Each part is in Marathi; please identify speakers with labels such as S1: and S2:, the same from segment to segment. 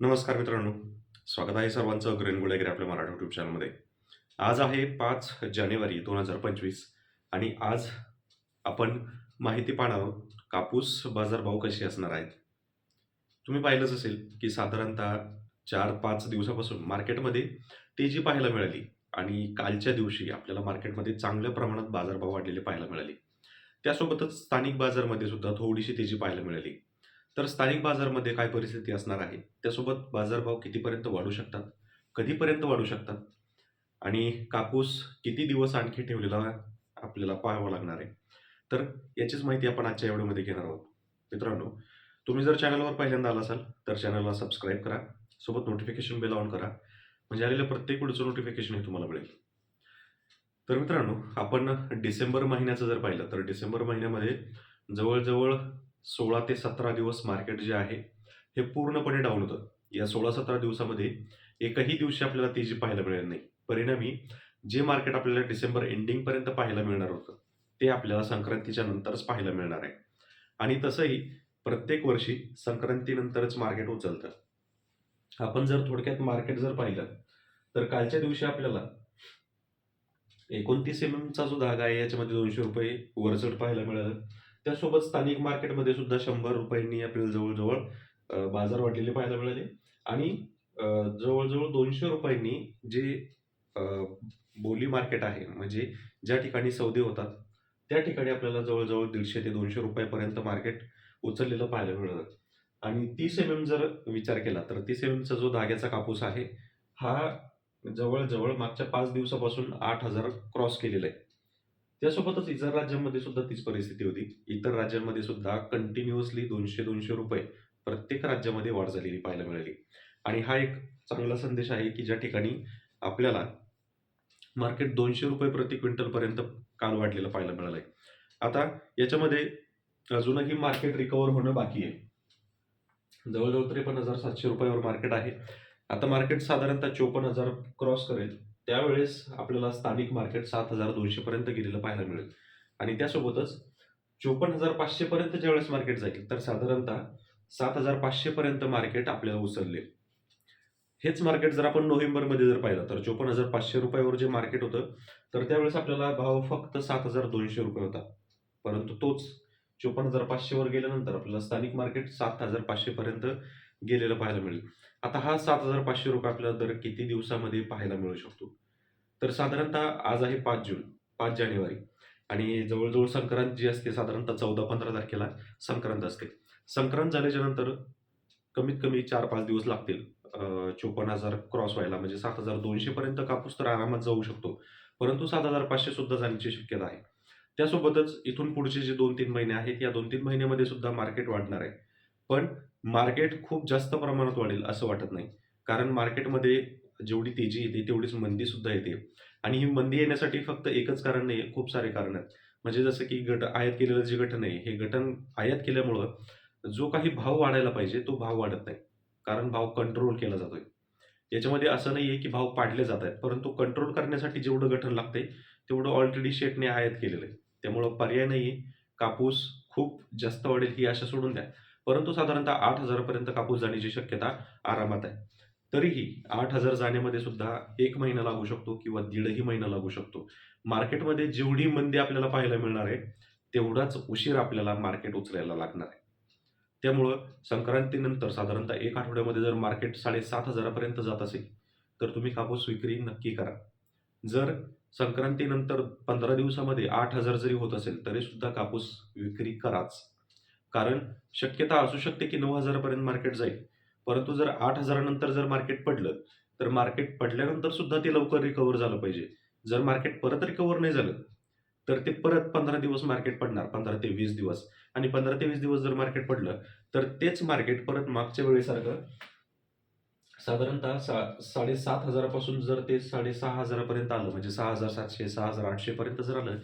S1: नमस्कार मित्रांनो. स्वागत आहे सर्वांचं ग्रेन गुडेगिरी आपल्या मराठी युट्यूब चॅनलमध्ये आज आहे पाच जानेवारी दोन हजार पंचवीस आणि आज आपण माहिती पाहणार आहोत कापूस बाजारभाव कसे असणार आहेत. तुम्ही पाहिलंच असेल की साधारणतः चार पाच दिवसापासून मार्केटमध्ये तेजी पाहायला मिळाली आणि कालच्या दिवशी आपल्याला मार्केटमध्ये चांगल्या प्रमाणात बाजारभाव वाढलेले पाहायला मिळाले. त्यासोबतच स्थानिक बाजारमध्ये सुद्धा थोडीशी तेजी पाहायला मिळाली. तर स्थानिक बाजारमध्ये काय परिस्थिती असणार आहे? त्यासोबत बाजारभाव कितीपर्यंत वाढू शकतात? कधीपर्यंत वाढू शकतात? आणि कापूस किती दिवस आणखी ठेवलेला आपल्याला पाहावा लागणार आहे? तर याचीच माहिती आपण आजच्या व्हिडिओमध्ये घेणार आहोत. मित्रांनो तुम्ही जर चॅनलवर पहिल्यांदा आला असाल तर चॅनलला सबस्क्राईब करा सोबत नोटिफिकेशन बेल ऑन करा म्हणजे आलेलं प्रत्येक व्हिडिओचं नोटिफिकेशन हे तुम्हाला मिळेल. तर मित्रांनो आपण डिसेंबर महिन्याचं जर पाहिलं तर डिसेंबर महिन्यामध्ये जवळजवळ सोळा ते सतरा दिवस मार्केट जे आहे हे पूर्णपणे डाऊन होतं. या सोळा सतरा दिवसामध्ये एकही दिवशी आपल्याला तेजी पाहायला मिळेल नाही. परिणामी जे मार्केट आपल्याला डिसेंबर एंडिंगपर्यंत पाहायला मिळणार होतं ते आपल्याला संक्रांतीच्या नंतरच पाहायला मिळणार आहे. आणि तसंही प्रत्येक वर्षी संक्रांतीनंतरच मार्केट उचलतं. आपण जर थोडक्यात मार्केट जर पाहिलं तर कालच्या दिवशी आपल्याला एकोणतीस एम एमचा जो धागा आहे याच्यामध्ये दोनशे रुपये वरचढ पाहायला मिळालं. त्यासोबत स्थानिक मार्केटमध्ये सुद्धा शंभर रुपयांनी आपल्याला जवळजवळ बाजार वाढलेले पाहायला मिळाले. आणि जवळजवळ दोनशे रुपयांनी जे बोली मार्केट आहे म्हणजे ज्या ठिकाणी सौदे होतात त्या ठिकाणी आपल्याला जवळजवळ दीडशे ते दोनशे रुपयापर्यंत मार्केट उचललेलं पाहायला मिळालं. आणि तीस एम एम जर विचार केला तर तीस एम एमचा जो धाग्याचा कापूस आहे हा जवळजवळ मागच्या पाच दिवसापासून आठ हजार क्रॉस केलेला आहे. त्यासोबतच इतर राज्यांमध्ये सुद्धा तीच परिस्थिती होती. इतर राज्यांमध्ये सुद्धा कंटिन्युअसली दोनशे दोनशे रुपये प्रत्येक राज्यामध्ये वाढ झालेली पाहायला मिळाली. आणि हा एक चांगला संदेश आहे की ज्या ठिकाणी आपल्याला मार्केट दोनशे रुपये प्रति क्विंटलपर्यंत काल वाढलेलं पाहायला मिळालं आहे आता याच्यामध्ये अजूनही मार्केट रिकवर होणं बाकी आहे. जवळजवळ त्रेपन्न हजार सातशे रुपयावर मार्केट आहे. आता मार्केट साधारणतः चोपन्न हजार क्रॉस करेल. त्यावेळेस आपल्याला स्थानिक मार्केट सात हजार दोनशे पर्यंत गेलेलं पाहायला मिळेल. आणि त्यासोबतच चोपन्न हजार पाचशे पर्यंत ज्यावेळेस मार्केट जाईल तर साधारणतः सात हजार पाचशे पर्यंत मार्केट आपल्याला उचलले. हेच मार्केट जर आपण नोव्हेंबरमध्ये जर पाहिलं तर चोपन्न हजार पाचशे रुपयावर जे मार्केट होतं तर त्यावेळेस आपल्याला भाव फक्त सात हजार दोनशे रुपये होता. परंतु तोच चोपन्न हजार पाचशेवर गेल्यानंतर आपल्याला स्थानिक मार्केट सात हजार पाचशेपर्यंत गेलेलं पाहायला मिळेल. आता हा सात हजार पाचशे रुपये आपल्याला दर किती दिवसामध्ये पाहायला मिळू शकतो? तर साधारणतः आज आहे पाच जून पाच जानेवारी. आणि जवळजवळ संक्रांत जी असते साधारणतः चौदा पंधरा तारखेला संक्रांत असते. संक्रांत झाल्याच्यानंतर कमीत कमी चार पाच दिवस लागतील. चोपन्न हजार क्रॉस व्हायला म्हणजे सात हजार दोनशे पर्यंत कापूस तर आरामात जाऊ शकतो. परंतु सात हजार पाचशे सुद्धा जाण्याची शक्यता आहे. त्यासोबतच इथून पुढचे जे दोन तीन महिने आहेत या दोन तीन महिन्यामध्ये सुद्धा मार्केट वाढणार आहे. पण मार्केट खूप जास्त प्रमाणात वाढेल असं वाटत नाही. कारण मार्केटमध्ये जेवढी तेजी येते तेवढीच मंदी सुद्धा येते. आणि ही मंदी येण्यासाठी फक्त एकच कारण नाही खूप सारे कारण आहेत. म्हणजे जसं की गट आयात केलेलं जे गठन आहे हे गठन आयात केल्यामुळं जो काही भाव वाढायला पाहिजे तो भाव वाढत नाही. कारण भाव कंट्रोल केला जातोय. याच्यामध्ये असं नाही आहे की भाव पाडले जात आहेत परंतु कंट्रोल करण्यासाठी जेवढं गठन लागते तेवढं ऑलरेडी शेटने आयात केलेलं आहे. त्यामुळं पर्याय नाही कापूस खूप जास्त वाढेल ही आशा सोडून द्या. परंतु साधारणतः आठ हजारापर्यंत कापूस जाण्याची शक्यता आरामात आहे. तरीही आठ हजार जाण्यामध्ये सुद्धा एक महिना लागू शकतो किंवा दीडही महिना लागू शकतो. मार्केटमध्ये जेवढी मंदी आपल्याला पाहायला मिळणार आहे तेवढाच उशीर आपल्याला मार्केट उचलायला लागणार आहे. त्यामुळं संक्रांतीनंतर साधारणतः एक आठवड्यामध्ये जर मार्केट साडेसात हजारापर्यंत जात असेल तर तुम्ही कापूस विक्री नक्की करा. जर संक्रांतीनंतर पंधरा दिवसामध्ये आठ हजार जरी होत असेल तरी सुद्धा कापूस विक्री कराच. कारण शक्यता असू शकते की नऊ हजारापर्यंत मार्केट जाईल. परंतु जर आठ हजारानंतर जर मार्केट पडलं तर मार्केट पडल्यानंतर सुद्धा ते लवकर रिकवर झालं पाहिजे. जर मार्केट परत रिकवर नाही झालं तर ते परत पंधरा दिवस मार्केट पडणार पंधरा ते वीस दिवस. आणि पंधरा ते वीस दिवस जर मार्केट पडलं तर तेच मार्केट परत मागच्या वेळेसारखं साधारणतः सा साडेसात हजारापासून जर ते साडेसहा हजारापर्यंत आलं म्हणजे सहा हजार सातशे सहा हजार आठशे पर्यंत जर आलं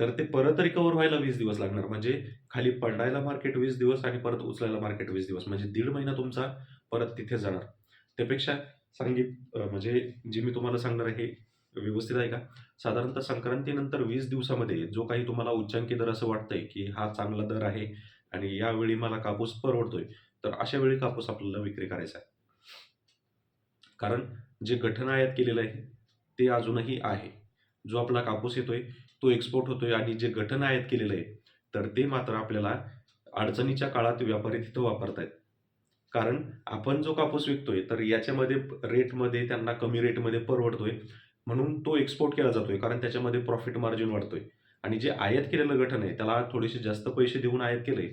S1: तर ते परत रिकवर व्हायला वीस दिवस लागणार. म्हणजे खाली पडायला मार्केट वीस दिवस आणि परत उचलायला मार्केट वीस दिवस. म्हणजे दीड महिना तुमचा परत तिथे जाणार. त्यापेक्षा सांगित म्हणजे जे मी तुम्हाला सांगणार आहे हे व्यवस्थित आहे का? साधारणतः संक्रांतीनंतर वीस दिवसामध्ये जो काही तुम्हाला उच्चांकी दर असं वाटतंय की हा चांगला दर आहे आणि यावेळी मला कापूस परवडतोय तर अशा वेळी कापूस आपल्याला विक्री करायचा आहे. कारण जे गठन आयात केलेलं आहे ते अजूनही आहे. जो आपला कापूस येतोय तो एक्सपोर्ट होतोय आणि जे गठन आयात केलेलं आहे तर ते मात्र आपल्याला अडचणीच्या काळात व्यापारी तिथं वापरतायत. कारण आपण जो कापूस विकतोय तर याच्यामध्ये रेटमध्ये त्यांना कमी रेटमध्ये परवडतोय म्हणून तो एक्सपोर्ट केला जातोय कारण त्याच्यामध्ये प्रॉफिट मार्जिन वाढतोय. आणि जे आयात केलेलं गठन आहे त्याला थोडेसे जास्त पैसे देऊन आयात केलंय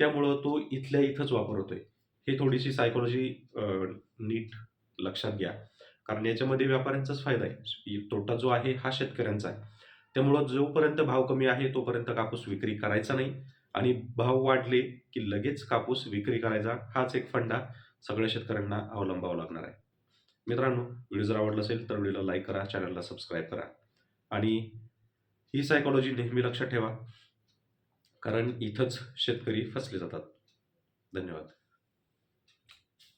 S1: त्यामुळं तो इथल्या इथंच वापर होतोय हे थोडीशी सायकोलॉजी नीट लक्षात घ्या. कारण याच्यामध्ये व्यापाऱ्यांचाच फायदा आहे. तोटा जो आहे हा शेतकऱ्यांचा आहे. त्यामुळं जोपर्यंत भाव कमी आहे तोपर्यंत कापूस विक्री करायचा नाही. आणि भाव वाढले की लगेच कापूस विक्री करायचा हाच एक फंडा सगळ्या शेतकऱ्यांना अवलंबावा लागणार आहे. मित्रांनो व्हिडिओ जर आवडला असेल तर व्हिडिओला लाईक करा चॅनलला सबस्क्राईब करा. आणि ही सायकोलॉजी नेहमी लक्षात ठेवा कारण इथंच शेतकरी फसले जातात. धन्यवाद.